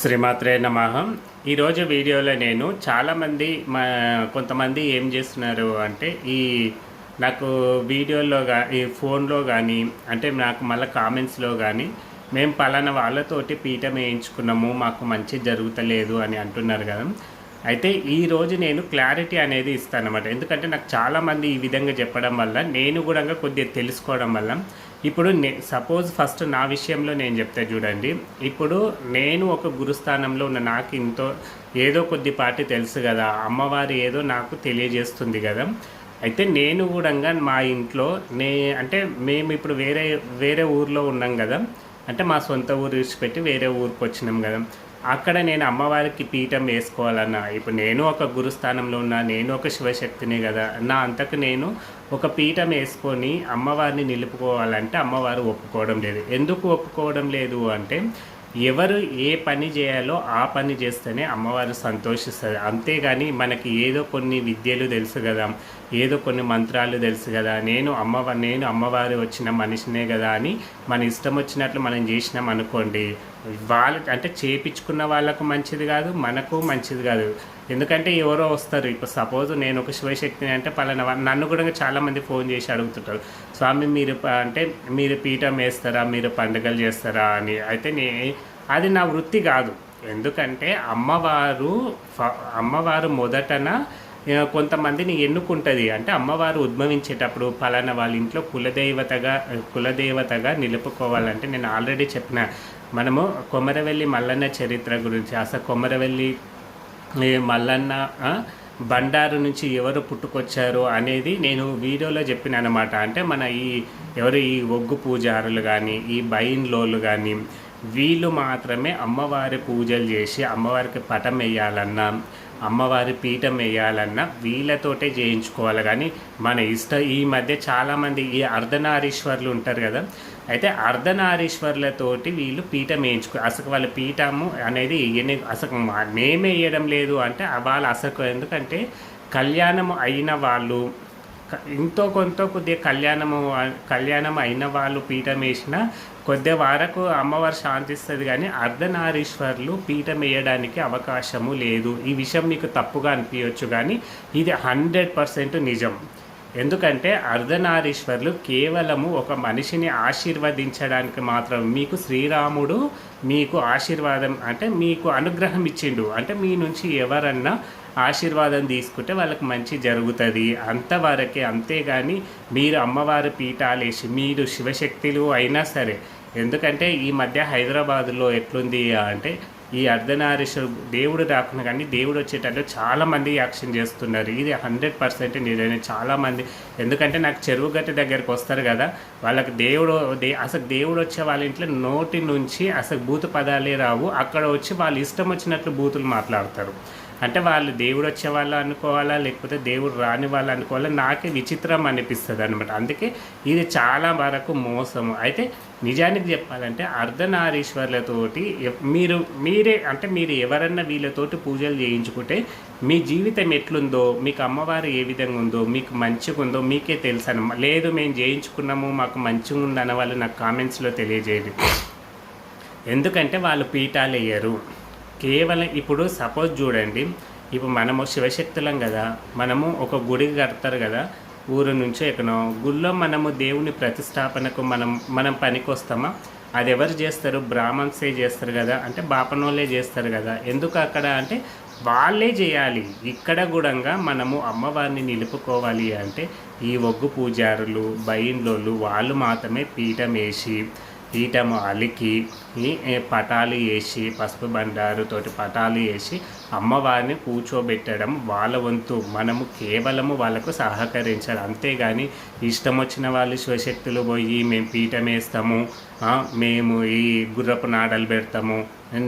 శ్రీమాత్రే నమ. ఈరోజు వీడియోలో నేను చాలామంది మా కొంతమంది ఏం చేస్తున్నారు అంటే ఈ నాకు వీడియోలో గా ఈ ఫోన్లో కానీ అంటే నాకు మళ్ళీ కామెంట్స్లో కానీ మేము పలానా వాళ్ళతోటి పీఠం వేయించుకున్నాము మాకు మంచి జరుగుతలేదు అని అంటున్నారు కదా. అయితే ఈరోజు నేను క్లారిటీ అనేది ఇస్తాను అనమాట ఎందుకంటే నాకు చాలామంది ఈ విధంగా చెప్పడం వల్ల నేను కూడా కొద్దిగా తెలుసుకోవడం వల్ల ఇప్పుడు నే సపోజ్ ఫస్ట్ నా విషయంలో నేను చెప్తే చూడండి. ఇప్పుడు నేను ఒక గురుస్థానంలో ఉన్న నాకు ఇంతో ఏదో కొద్దిపాటి తెలుసు కదా. అమ్మవారు ఏదో నాకు తెలియజేస్తుంది కదా. అయితే నేను కూడా మా ఇంట్లో నే అంటే మేము ఇప్పుడు వేరే వేరే ఊర్లో ఉన్నాం కదా. అంటే మా సొంత ఊరు విడిచిపెట్టి వేరే ఊరికి వచ్చినాం కదా. అక్కడ నేను అమ్మవారికి పీఠం వేసుకోవాలన్నా. ఇప్పుడు నేను ఒక గురుస్థానంలో ఉన్నా నేను ఒక శివశక్తిని కదా. నా అంతకు నేను ఒక పీఠం వేసుకొని అమ్మవారిని నిలుపుకోవాలంటే అమ్మవారు ఒప్పుకోవడం లేదు. ఎందుకు ఒప్పుకోవడం లేదు అంటే ఎవరు ఏ పని చేయాలో ఆ పని చేస్తేనే అమ్మవారు సంతోషిస్తుంది అంతేగాని మనకి ఏదో కొన్ని విద్యలు తెలుసు కదా ఏదో కొన్ని మంత్రాలు తెలుసు కదా నేను అమ్మవ నేను అమ్మవారు వచ్చిన మనిషినే కదా అని మన ఇష్టం వచ్చినట్లు మనం చేసినాం అనుకోండి వాళ్ళకి అంటే చేపించుకున్న వాళ్ళకు మంచిది కాదు మనకు మంచిది కాదు. ఎందుకంటే ఎవరో వస్తారు. ఇప్పుడు సపోజ్ నేను ఒక శివశక్తిని అంటే పలానా నన్ను కూడా చాలామంది ఫోన్ చేసి అడుగుతుంటారు. స్వామి మీరు అంటే మీరు పీఠం వేస్తారా? మీరు పండుగలు చేస్తారా? అని. అయితే నే అది నా వృత్తి కాదు. ఎందుకంటే అమ్మవారు అమ్మవారు మొదటన కొంతమందిని ఎన్నుకుంటుంది. అంటే అమ్మవారు ఉద్భవించేటప్పుడు పలానా వాళ్ళ ఇంట్లో కులదేవతగా కులదేవతగా నిలుపుకోవాలంటే నేను ఆల్రెడీ చెప్పిన మనము కొమరవెల్లి మల్లన్న చరిత్ర గురించి అసలు కొమరవెల్లి మల్లన్న బండారు నుంచి ఎవరు పుట్టుకొచ్చారు అనేది నేను వీడియోలో చెప్పిన అనమాట అంటే మన ఈ ఎవరు ఈ ఒగ్గు పూజారులు కానీ ఈ బైన్లోళ్ళు కానీ వీళ్ళు మాత్రమే అమ్మవారి పూజలు చేసి అమ్మవారికి పటం వేయాలన్నా అమ్మవారి పీఠం వేయాలన్నా వీళ్ళతోటే చేయించుకోవాలి. కానీ మన ఇష్ట ఈ మధ్య చాలామంది ఈ అర్ధనారీశ్వర్లు ఉంటారు కదా. అయితే అర్ధనారీశ్వర్లతోటి వీళ్ళు పీఠం వేయించుకో అసలు వాళ్ళ పీఠము అనేది ఎన్ని అసలు మేమే వేయడం లేదు అంటే వాళ్ళు అసలు ఎందుకంటే కళ్యాణం అయిన వాళ్ళు ఎంతో కొంత కొద్దిగా కళ్యాణము కళ్యాణం అయిన వాళ్ళు పీఠం వేసిన కొద్ది వరకు అమ్మవారు శాంతిస్తుంది కానీ అర్ధనారీశ్వర్లు పీఠం వేయడానికి అవకాశము లేదు. ఈ విషయం మీకు తప్పుగా అనిపించవచ్చు కానీ ఇది హండ్రెడ్ పర్సెంట్ నిజం. ఎందుకంటే అర్ధనారీశ్వర్లు కేవలము ఒక మనిషిని ఆశీర్వదించడానికి మాత్రం మీకు శ్రీరాముడు మీకు ఆశీర్వాదం అంటే మీకు అనుగ్రహం ఇచ్చిండు. అంటే మీ నుంచి ఎవరన్నా ఆశీర్వాదం తీసుకుంటే వాళ్ళకి మంచి జరుగుతుంది. అంతవరకే అంతేగాని మీరు అమ్మవారి పీఠాలేసి మీరు శివశక్తులు అయినా సరే ఎందుకంటే ఈ మధ్య హైదరాబాద్లో ఎట్లుంది అంటే ఈ అర్ధనారీశ్వరు దేవుడు రాకుండా కానీ దేవుడు వచ్చేటట్టు చాలామంది యాక్షన్ చేస్తున్నారు. ఇది హండ్రెడ్ పర్సెంట్ నిజమే చాలామంది. ఎందుకంటే నాకు చెరువు గట్టి దగ్గరికి వస్తారు కదా వాళ్ళకి దేవుడు దే అసలు దేవుడు వచ్చే వాళ్ళ ఇంట్లో నోటి నుంచి అసలు బూతు పదాలే రావు. అక్కడ వచ్చి వాళ్ళు ఇష్టం వచ్చినట్లు బూతులు మాట్లాడతారు. అంటే వాళ్ళు దేవుడు వచ్చే వాళ్ళు అనుకోవాలా లేకపోతే దేవుడు రాని వాళ్ళు అనుకోవాలా? నాకే విచిత్రం అనిపిస్తుంది అనమాట అందుకే ఇది చాలా వరకు మోసము. అయితే నిజానికి చెప్పాలంటే అర్ధనారీశ్వర్లతోటి మీరు మీరే అంటే మీరు ఎవరన్నా వీళ్ళతోటి పూజలు చేయించుకుంటే మీ జీవితం ఎట్లుందో మీకు అమ్మవారు ఏ విధంగా ఉందో మీకు మంచిగా ఉందో మీకే తెలుసు అన్నమా లేదు మేము చేయించుకున్నాము మాకు మంచిగా ఉందన్న వాళ్ళు నాకు కామెంట్స్లో తెలియజేయండి. ఎందుకంటే వాళ్ళు పీఠాలు వేయరు. కేవలం ఇప్పుడు సపోజ్ చూడండి ఇప్పుడు మనము శివశక్తులం కదా మనము ఒక గుడి కడతారు కదా ఊరు నుంచో ఎక్కడో గుళ్ళో మనము దేవుని ప్రతిష్టాపనకు మనం మనం పనికొస్తామా? అది ఎవరు చేస్తారు? బ్రాహ్మణ్సే చేస్తారు కదా అంటే బాపనోళ్ళే చేస్తారు కదా. ఎందుకు అక్కడ అంటే వాళ్ళే చేయాలి. ఇక్కడ కూడా మనము అమ్మవారిని నిలుపుకోవాలి అంటే ఈ ఒగ్గు పూజారులు బయన్లోళ్ళు వాళ్ళు మాత్రమే పీఠం వేసి పీఠము అలికి పటాలు వేసి పసుపు బండారుతోటి పటాలు వేసి అమ్మవారిని కూర్చోబెట్టడం వాళ్ళ వంతు. మనము కేవలము వాళ్ళకు సహకరించాలి. అంతేగాని ఇష్టం వచ్చిన వాళ్ళు శివశక్తులు పోయి మేము పీఠం వేస్తాము మేము ఈ గుర్రపు నాడలు పెడతాము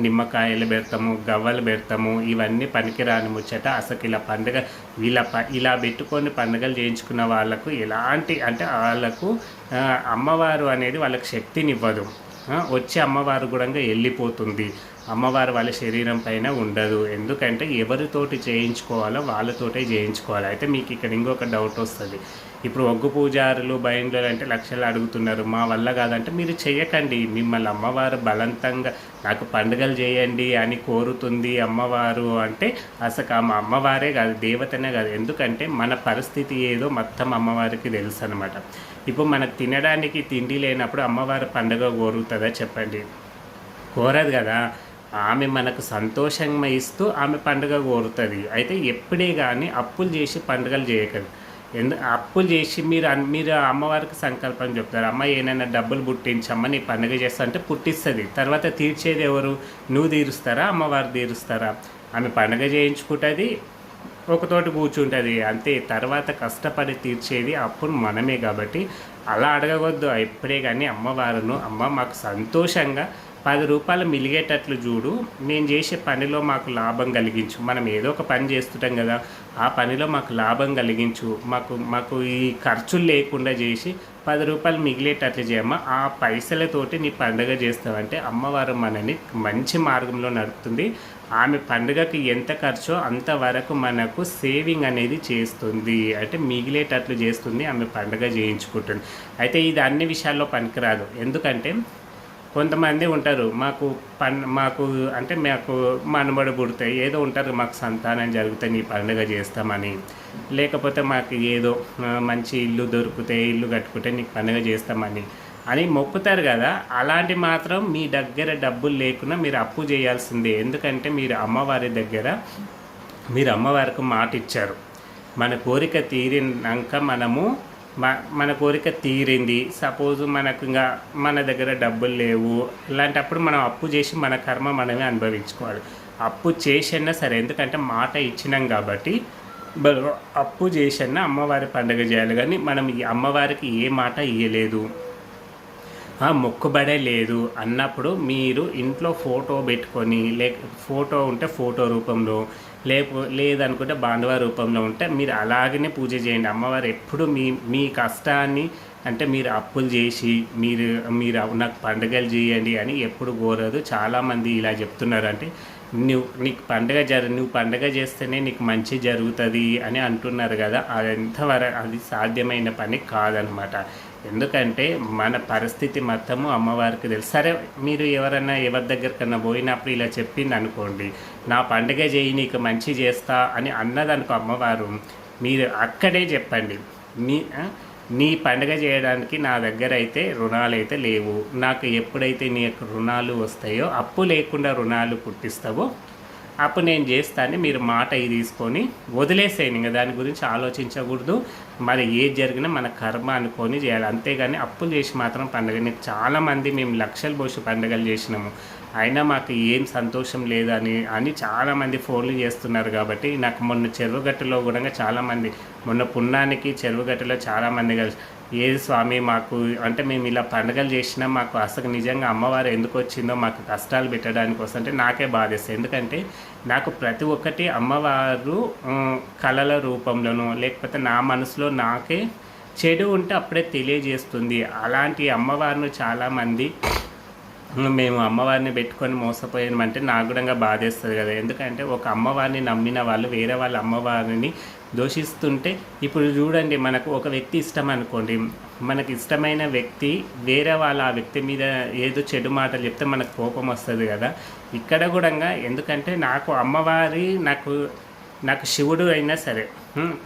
నిమ్మకాయలు పెడతాము గవ్వలు పెడతాము ఇవన్నీ పనికిరాని ముచ్చట అసలు ఇలా పండుగ. ఇలా ప ఇలా పెట్టుకొని పండుగలు చేయించుకున్న వాళ్ళకు ఎలాంటి అంటే వాళ్ళకు అమ్మవారు అనేది వాళ్ళకి శక్తినివ్వదు. వచ్చే వచ్చి అమ్మవారు కూడా వెళ్ళిపోతుంది. అమ్మవారు వాళ్ళ శరీరం పైన ఉండదు. ఎందుకంటే ఎవరితోటి చేయించుకోవాలో వాళ్ళతోటే చేయించుకోవాలి. అయితే మీకు ఇక్కడ ఇంకొక డౌట్ వస్తుంది. ఇప్పుడు ఒగ్గు పూజారులు బయలు అంటే లక్షలు అడుగుతున్నారు. మా వల్ల కాదంటే మీరు చేయకండి మిమ్మల్ని అమ్మవారు బలవంతంగా నాకు పండుగలు చేయండి అని కోరుతుంది అమ్మవారు అంటే అసలు మా అమ్మవారే కాదు దేవతనే కాదు. ఎందుకంటే మన పరిస్థితి ఏదో మొత్తం అమ్మవారికి తెలుసు అనమాట ఇప్పుడు మనకు తినడానికి తిండి లేనప్పుడు అమ్మవారు పండుగ కోరుతుందా చెప్పండి? కోరదు కదా. ఆమె మనకు సంతోషంగా ఇస్తూ ఆమె పండుగ కోరుతుంది. అయితే ఎప్పుడే కానీ అప్పులు చేసి పండుగలు చేయకండి. ఎందు అప్పులు చేసి మీరు అన్- మీరు అమ్మవారికి సంకల్పం చెప్తారు. అమ్మ ఏమైనా డబ్బులు పుట్టించమ్మ నీ పండుగ చేస్తా అంటే పుట్టిస్తుంది. తర్వాత తీర్చేది ఎవరు? నువ్వు తీరుస్తారా? అమ్మవారు తీరుస్తారా? ఆమె పండుగ చేయించుకుంటుంది. ఒకతోటి కూర్చుంటుంది. అంతే. తర్వాత కష్టపడి తీర్చేది అప్పుడు మనమే కాబట్టి అలా అడగవద్దు. ఎప్పుడే కానీ అమ్మవారును అమ్మ మాకు సంతోషంగా పది రూపాయలు మిలిగేటట్లు చూడు నేను చేసే పనిలో మాకు లాభం కలిగించు. మనం ఏదో ఒక పని చేస్తుంటాం కదా ఆ పనిలో మాకు లాభం కలిగించు. మాకు మాకు ఈ ఖర్చులు లేకుండా చేసి పది రూపాయలు మిగిలేటట్లు చేయమ్మా. ఆ పైసలతోటి నీ పండుగ చేస్తావంటే అమ్మవారు మనని మంచి మార్గంలో నడుపుతుంది. ఆమె పండుగకి ఎంత ఖర్చో అంతవరకు మనకు సేవింగ్ అనేది చేస్తుంది. అంటే మిగిలేటట్లు చేస్తుంది ఆమె పండుగ చేయించుకుంటుంది. అయితే ఇది అన్ని విషయాల్లో పనికిరాదు. ఎందుకంటే కొంతమంది ఉంటారు మాకు పన్ మాకు అంటే మాకు మనబడి పుడతాయి ఏదో ఉంటారు మాకు సంతానం జరుగుతాయి నీ పండుగ చేస్తామని. లేకపోతే మాకు ఏదో మంచి ఇల్లు దొరికితే ఇల్లు కట్టుకుంటే నీకు పండుగ చేస్తామని. అని మొక్కుతారు కదా అలాంటి మాత్రం మీ దగ్గర డబ్బులు లేకున్నా మీరు అప్పు చేయాల్సిందే. ఎందుకంటే మీరు అమ్మవారి దగ్గర మీరు అమ్మవారికి మాట ఇచ్చారు మన కోరిక తీరినాక మనము మన కోరిక తీరింది. సపోజ్ మనకు ఇంకా మన దగ్గర డబ్బులు లేవు. ఇలాంటప్పుడు మనం అప్పు చేసి మన కర్మ మనమే అనుభవించుకోవాలి. అప్పు చేసన్నా సరే ఎందుకంటే మాట ఇచ్చినాం కాబట్టి అప్పు చేసన్నా అమ్మవారి పండుగ చేయాలి. కానీ మనం అమ్మవారికి ఏ మాట ఇయ్యలేదు. మొక్కుబడే లేదు అన్నప్పుడు మీరు ఇంట్లో ఫోటో పెట్టుకొని లేక ఫోటో ఉంటే ఫోటో రూపంలో లేపు లేదనుకుంటే బాంధవ రూపంలో ఉంటే మీరు అలాగనే పూజ చేయండి. అమ్మవారు ఎప్పుడు మీ మీ కష్టాన్ని అంటే మీరు అప్పులు చేసి మీరు మీరు నాకు పండుగలు చేయండి అని ఎప్పుడు కోరదు. చాలామంది ఇలా చెప్తున్నారు అంటే నువ్వు నీకు పండుగ జరు నువ్వు పండగ చేస్తేనే నీకు మంచి జరుగుతుంది అని అంటున్నారు కదా. అది ఎంతవరకు అది సాధ్యమైన పని కాదనమాట. ఎందుకంటే మన పరిస్థితి మొత్తము అమ్మవారికి తెలుసు. సరే మీరు ఎవరన్నా ఎవరి దగ్గరకన్నా పోయినప్పుడు ఇలా చెప్పింది అనుకోండి నా పండుగ చేయి నీకు మంచి చేస్తా అని అన్నదనుకో అమ్మవారు మీరు అక్కడే చెప్పండి మీ నీ పండుగ చేయడానికి నా దగ్గర అయితే రుణాలు అయితే లేవు. నాకు ఎప్పుడైతే నీ యొక్క రుణాలు వస్తాయో అప్పు లేకుండా రుణాలు పుట్టిస్తావో అప్పుడు నేను చేస్తాను మీరు మాట ఇది తీసుకొని వదిలేసేయండి. ఇంకా దాని గురించి ఆలోచించకూడదు. మరి ఏది జరిగినా మన కర్మ అనుకొని చేయాలి. అంతేగాని అప్పులు చేసి మాత్రం పండుగ. నీకు చాలామంది మేము లక్షలు పోసి పండుగలు చేసినాము. అయినా మాకు ఏం సంతోషం లేదని అని చాలామంది ఫోన్లు చేస్తున్నారు కాబట్టి నాకు మొన్న చెరువుగట్టులో కూడా చాలామంది మొన్న పుణ్యానికి చెరువుగట్టులో చాలామంది కలిసి ఏది స్వామి మాకు అంటే మేము ఇలా పండుగలు చేసినా మాకు అసలు నిజంగా అమ్మవారు ఎందుకు వచ్చిందో మాకు కష్టాలు పెట్టడానికి వస్తే అంటే నాకే బాధేస్తుంది. ఎందుకంటే నాకు ప్రతి ఒక్కటి అమ్మవారు కళల రూపంలోనూ లేకపోతే నా మనసులో నాకే చెడు ఉంటే అప్పుడే తెలియజేస్తుంది. అలాంటి అమ్మవారిని చాలామంది మేము అమ్మవారిని పెట్టుకొని మోసపోయామంటే నాకు కూడా బాధేస్తుంది కదా. ఎందుకంటే ఒక అమ్మవారిని నమ్మిన వాళ్ళు వేరే వాళ్ళ అమ్మవారిని దోషిస్తుంటే ఇప్పుడు చూడండి మనకు ఒక వ్యక్తి ఇష్టం అనుకోండి. మనకి ఇష్టమైన వ్యక్తి వేరే వాళ్ళ ఆ వ్యక్తి మీద ఏదో చెడు మాటలు చెప్తే మనకు కోపం వస్తుంది కదా. ఇక్కడ కూడా ఎందుకంటే నాకు అమ్మవారి నాకు నాకు శివుడు అయినా సరే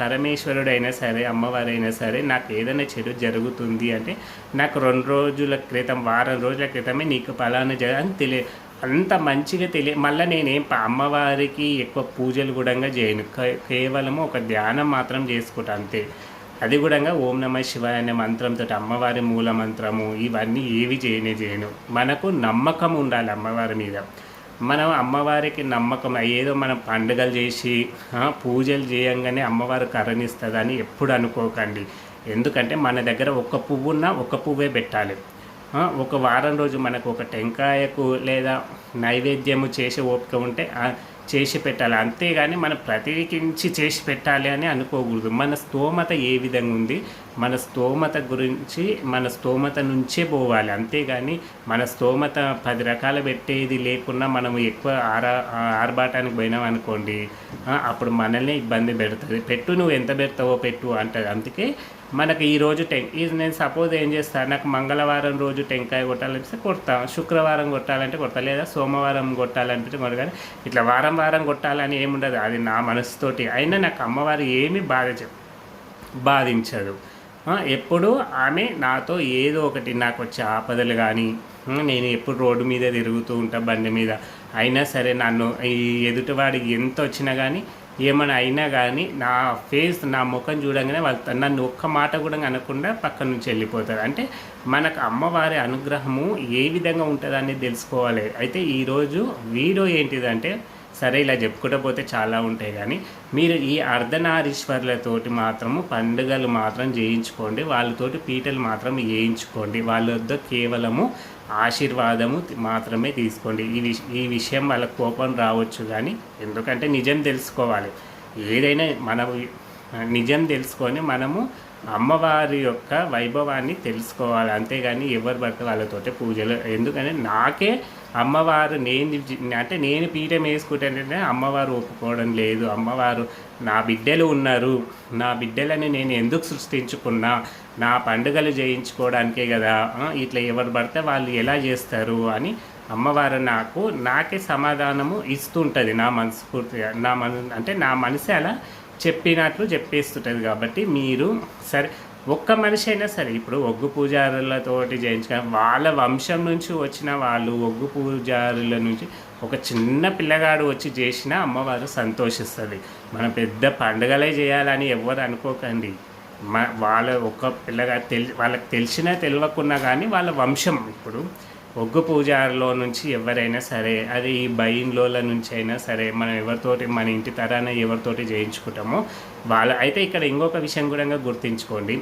పరమేశ్వరుడైనా సరే అమ్మవారైనా సరే నాకు ఏదైనా చెడు జరుగుతుంది అంటే నాకు రెండు రోజుల క్రితం వారం రోజుల క్రితమే నీకు పలానా జరగ అని తెలియ అంత మంచిగా తెలియ మళ్ళీ నేనేం అమ్మవారికి ఎక్కువ పూజలు కూడా చేయను. కే- కేవలము ఒక ధ్యానం మాత్రం చేసుకుంటా అంతే. అది కూడా ఓం నమ శివాయ అనే మంత్రంతో అమ్మవారి మూల మంత్రము ఇవన్నీ ఏవి చేయనే చేయను. మనకు నమ్మకం ఉండాలి అమ్మవారి మీద. మనం అమ్మవారికి నమ్మకం ఏదో మనం పండుగలు చేసి పూజలు చేయంగానే అమ్మవారు కరణిస్తుందని ఎప్పుడు అనుకోకండి. ఎందుకంటే మన దగ్గర ఒక పువ్వున్న ఒక పువ్వే పెట్టాలి. ఒక వారం రోజు మనకు ఒక టెంకాయకు లేదా నైవేద్యము చేసే ఓపిక ఉంటే చేసి పెట్టాలి. అంతేగాని మనం ప్రతికించి చేసి పెట్టాలి అని అనుకోకూడదు. మన స్తోమత ఏ విధంగా ఉంది? మన స్తోమత గురించి మన స్తోమత నుంచే పోవాలి. అంతేగాని మన స్తోమత పది రకాలు పెట్టేది లేకున్నా మనం ఎక్కువ ఆరా ఆర్బాటానికి పోయినాం అనుకోండి అప్పుడు మనల్ని ఇబ్బంది పెడుతుంది. పెట్టు నువ్వు ఎంత పెడతావో పెట్టు అంటది. అందుకే మనకు ఈ రోజు టెం ఈ నేను సపోజ్ ఏం చేస్తాను నాకు మంగళవారం రోజు టెంకాయ కొట్టాలనిపిస్తే కొడతా శుక్రవారం కొట్టాలంటే కొడతా లేదా సోమవారం కొట్టాలనిపిస్తే కొడతా కానీ ఇట్లా వారం వారం కొట్టాలని ఏముండదు అది నా మనసుతోటి. అయినా నాకు అమ్మవారు ఏమీ బాధ బాధించదు. ఎప్పుడు ఆమె నాతో ఏదో ఒకటి నాకు వచ్చే ఆపదలు కానీ నేను ఎప్పుడు రోడ్డు మీద తిరుగుతూ ఉంటా బండి మీద. అయినా సరే నన్ను ఈ ఎదుటివాడికి ఎంత వచ్చినా కానీ ఏమైనా అయినా కానీ నా ఫేస్ నా ముఖం చూడంగానే వాళ్ళు నన్ను ఒక్క మాట కూడా అనకుండా పక్క నుంచి వెళ్ళిపోతారు. అంటే మనకు అమ్మవారి అనుగ్రహము ఏ విధంగా ఉంటుందని తెలుసుకోవాలి. అయితే ఈరోజు వీడియో ఏంటిదంటే సరే ఇలా చెప్పుకుంటూ పోతే చాలా ఉంటాయి కానీ మీరు ఈ అర్ధనారీశ్వర్లతోటి మాత్రము పండుగలు మాత్రం చేయించుకోండి. వాళ్ళతోటి పీటలు మాత్రం వేయించుకోండి. వాళ్ళ వద్ద కేవలము ఆశీర్వాదము మాత్రమే తీసుకోండి. ఈ విష ఈ విషయం వాళ్ళకి కోపం రావచ్చు కానీ ఎందుకంటే నిజం తెలుసుకోవాలి. ఏదైనా మన నిజం తెలుసుకొని మనము అమ్మవారి యొక్క వైభవాన్ని తెలుసుకోవాలి. అంతేగాని ఎవరు పడితే వాళ్ళతోటే పూజలు. ఎందుకంటే నాకే అమ్మవారు నేను అంటే నేను పీఠం వేసుకుంటే అమ్మవారు ఒప్పుకోవడం లేదు. అమ్మవారు నా బిడ్డలు ఉన్నారు. నా బిడ్డలని నేను ఎందుకు సృష్టించుకున్నా? నా పండుగలు చేయించుకోవడానికే కదా. ఇట్లా ఎవరు పడితే వాళ్ళు ఎలా చేస్తారు అని అమ్మవారు నాకు నాకే సమాధానము ఇస్తుంటుంది నా మనస్ఫూర్తిగా. నా మన అంటే నా మనసు అలా చెప్పినట్లు చెప్పేస్తుంటుంది కాబట్టి మీరు సరే ఒక్క మనిషి అయినా సరే ఇప్పుడు ఒగ్గు పూజారులతోటి చేయించుక వాళ్ళ వంశం నుంచి వచ్చిన వాళ్ళు ఒగ్గు పూజారుల నుంచి ఒక చిన్న పిల్లగాడు వచ్చి చేసినా అమ్మవారు సంతోషిస్తుంది. మనం పెద్ద పండుగలే చేయాలని ఎవరు అనుకోకండి. మా వాళ్ళ ఒక్క పిల్లగా తెలి వాళ్ళకి తెలిసినా తెలియకున్నా కానీ వాళ్ళ వంశం ఇప్పుడు ఒగ్గు పూజారిలో నుంచి ఎవరైనా సరే అది ఈ బయింలోల నుంచి అయినా సరే మనం ఎవరితోటి మన ఇంటి తరాన ఎవరితోటి చేయించుకుంటామో వాళ్ళ అయితే ఇక్కడ ఇంకొక విషయం కూడా గుర్తించుకోండి.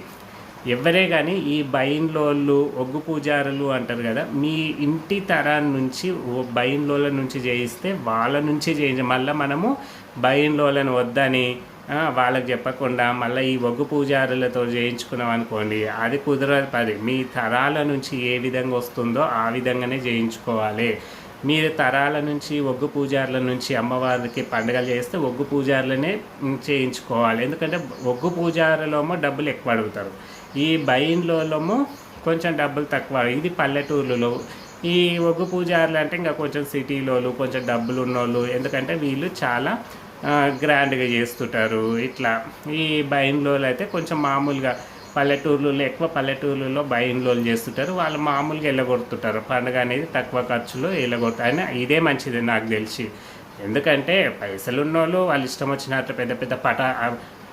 ఎవరే కానీ ఈ బయింలోళ్ళు ఒగ్గు పూజారులు అంటారు కదా మీ ఇంటి తరాన్ని నుంచి బయన్లోల నుంచి చేయిస్తే వాళ్ళ నుంచి చేయించ మళ్ళీ మనము బయింలోలను వద్దని వాళ్ళకి చెప్పకుండా మళ్ళీ ఈ ఒగ్గు పూజారులతో చేయించుకున్నాం అనుకోండి అది కుదరదు పది. మీ తరాల నుంచి ఏ విధంగా వస్తుందో ఆ విధంగానే చేయించుకోవాలి. మీరు తరాల నుంచి ఒగ్గు పూజారుల నుంచి అమ్మవారికి పండుగలు చేస్తే ఒగ్గు పూజారులనే చేయించుకోవాలి. ఎందుకంటే ఒగ్గు పూజారులోమో డబ్బులు ఎక్కువ అడుగుతారు. ఈ బయింలోనేమో కొంచెం డబ్బులు తక్కువ. ఇది పల్లెటూర్లలో. ఈ ఒగ్గు పూజారులు అంటే ఇంకా కొంచెం సిటీలోలు కొంచెం డబ్బులు ఉన్నోళ్ళు ఎందుకంటే వీళ్ళు చాలా గ్రాండ్గా చేస్తుంటారు. ఇట్లా ఈ బైన్లోలు అయితే కొంచెం మామూలుగా పల్లెటూర్లలో ఎక్కువ పల్లెటూర్లలో బైన్లోలు చేస్తుంటారు. వాళ్ళు మామూలుగా వెళ్ళగొడుతుంటారు పండుగ అనేది తక్కువ ఖర్చులో వెళ్ళగొడుతారు అయినా ఇదే మంచిది నాకు తెలిసి. ఎందుకంటే పైసలు ఉన్నోళ్ళు వాళ్ళు ఇష్టం వచ్చినట్టు పెద్ద పెద్ద పటా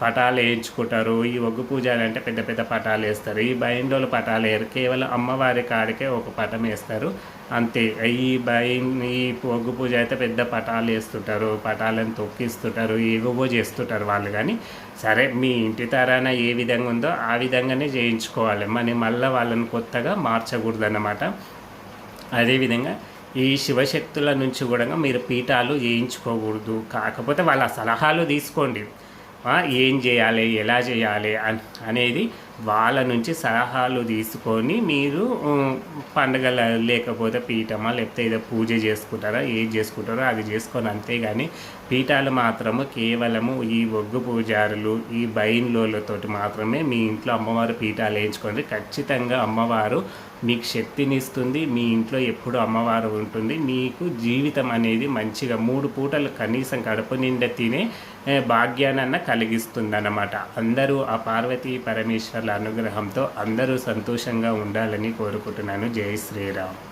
పటాలు వేయించుకుంటారు. ఈ ఒగ్గు పూజలు అంటే పెద్ద పెద్ద పటాలు వేస్తారు. ఈ బైండోలు పటాలు వేయరు. కేవలం అమ్మవారి కాడికే ఒక పటం వేస్తారు. అంతే. ఈ భయం ఈ ఒగ్గు పూజ అయితే పెద్ద పటాలు వేస్తుంటారు. పటాలను తొక్కిస్తుంటారు. ఏవేవో చేస్తుంటారు వాళ్ళు కానీ సరే మీ ఇంటి తరాన ఏ విధంగా ఉందో ఆ విధంగానే చేయించుకోవాలి. మనం మళ్ళీ వాళ్ళని కొత్తగా మార్చకూడదు అన్నమాట అదేవిధంగా ఈ శివశక్తుల నుంచి కూడా మీరు పీఠాలు చేయించుకోకూడదు కాకపోతే వాళ్ళ సలహాలు తీసుకోండి. ఏం చేయాలి ఎలా చేయాలి అనేది వాళ్ళ నుంచి సలహాలు తీసుకొని మీరు పండగల లేకపోతే పీఠమా లేకపోతే ఏదో పూజ చేసుకుంటారా ఏది చేసుకుంటారో అది చేసుకొని అంతేగాని పీఠాలు మాత్రము కేవలము ఈ ఒగ్గు పూజారులు ఈ బయన్లోలతోటి మాత్రమే మీ ఇంట్లో అమ్మవారు పీఠాలు వేయించుకోండి ఖచ్చితంగా అమ్మవారు మీకు శక్తిని ఇస్తుంది మీ ఇంట్లో ఎప్పుడు అమ్మవారు ఉంటుంది మీకు జీవితం అనేది మంచిగా మూడు పూటలు కనీసం కడుపు నిండా తినే భాగ్యానన్న కలిగిస్తుంది అన్నమాట అందరూ ఆ పార్వతీ పరమేశ్వర్ల అనుగ్రహంతో అందరూ సంతోషంగా ఉండాలని కోరుకుంటున్నాను. జై శ్రీరామ్.